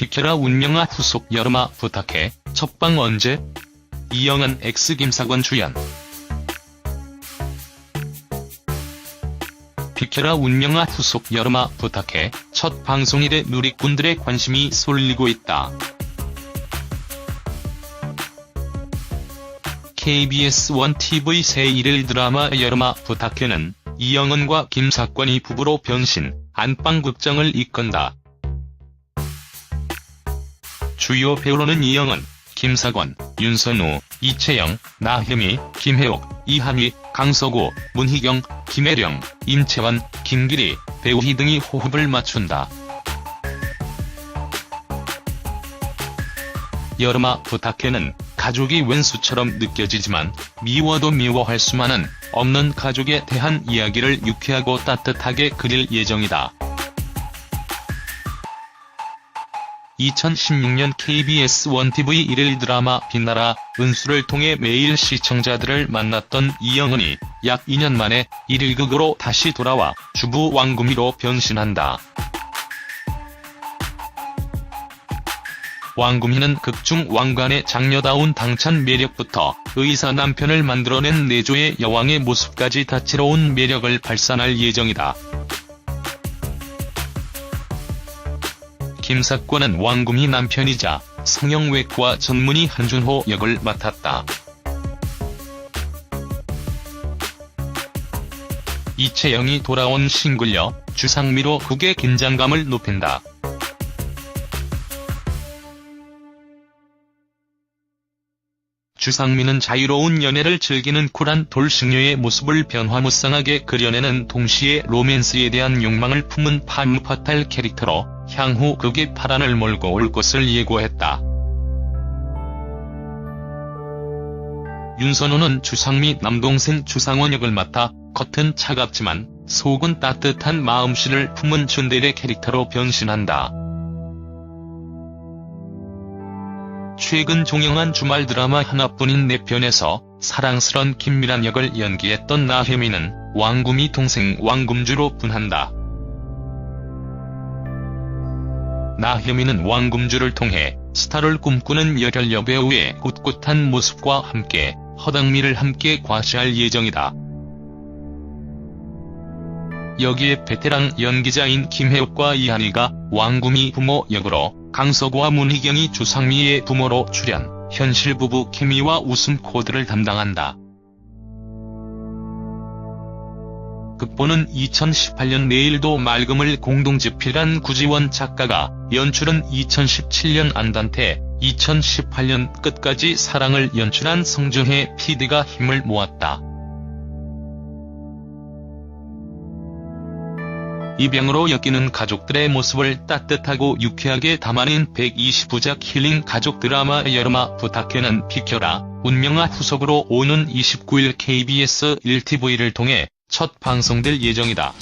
비켜라 운명아 후속 여름아 부탁해 첫방 언제? 이영은 X 김사권 주연 비켜라 운명아 후속 여름아 부탁해 첫 방송일에 누리꾼들의 관심이 쏠리고 있다. KBS 1TV 새1일 드라마 여름아 부탁해는 이영은과 김사권이 부부로 변신, 안방극장을 이끈다. 주요 배우로는 이영은, 김사권, 윤선우, 이채영, 나혜미, 김혜옥, 이한휘, 강서구, 문희경, 김혜령, 임채원, 김기리, 배우희 등이 호흡을 맞춘다. 여름아 부탁해는 가족이 웬수처럼 느껴지지만 미워도 미워할 수만은 없는 가족에 대한 이야기를 유쾌하고 따뜻하게 그릴 예정이다. 2016년 KBS 1TV 1일 드라마 빛나라 은수를 통해 매일 시청자들을 만났던 이영은이 약 2년 만에 1일극으로 다시 돌아와 주부 왕구미로 변신한다. 왕구미는 극중 왕관의 장녀다운 당찬 매력부터 의사 남편을 만들어낸 내조의 여왕의 모습까지 다채로운 매력을 발산할 예정이다. 김사권은 왕구미 남편이자 성형외과 전문의 한준호 역을 맡았다. 이채영이 돌아온 싱글녀 주상미로 극의 긴장감을 높인다. 주상미는 자유로운 연애를 즐기는 쿨한 돌싱녀의 모습을 변화무쌍하게 그려내는 동시에 로맨스에 대한 욕망을 품은 파무파탈 캐릭터로 향후 극의 파란을 몰고 올 것을 예고했다. 윤선호는 주상미 남동생 주상원 역을 맡아 겉은 차갑지만 속은 따뜻한 마음씨를 품은 춘대의 캐릭터로 변신한다. 최근 종영한 주말 드라마 하나뿐인 내 편에서 사랑스런 김미란 역을 연기했던 나혜미는 왕구미 동생 왕금주로 분한다. 나혜미는 왕금주를 통해 스타를 꿈꾸는 열혈 여배우의 꿋꿋한 모습과 함께 허당미를 함께 과시할 예정이다. 여기에 베테랑 연기자인 김혜옥과 이한희가 왕구미 부모 역으로 강서구와 문희경이 주상미의 부모로 출연, 현실 부부 케미와 웃음 코드를 담당한다. 극본은 2018년 내일도 맑음을 공동집필한 구지원 작가가 연출은 2017년 안단태, 2018년 끝까지 사랑을 연출한 성정혜 PD가 힘을 모았다. 입양으로 엮이는 가족들의 모습을 따뜻하고 유쾌하게 담아낸 129작 힐링 가족 드라마 여름아 부탁해는 비켜라 운명아 후속으로 오는 29일 KBS 1TV를 통해 첫 방송될 예정이다.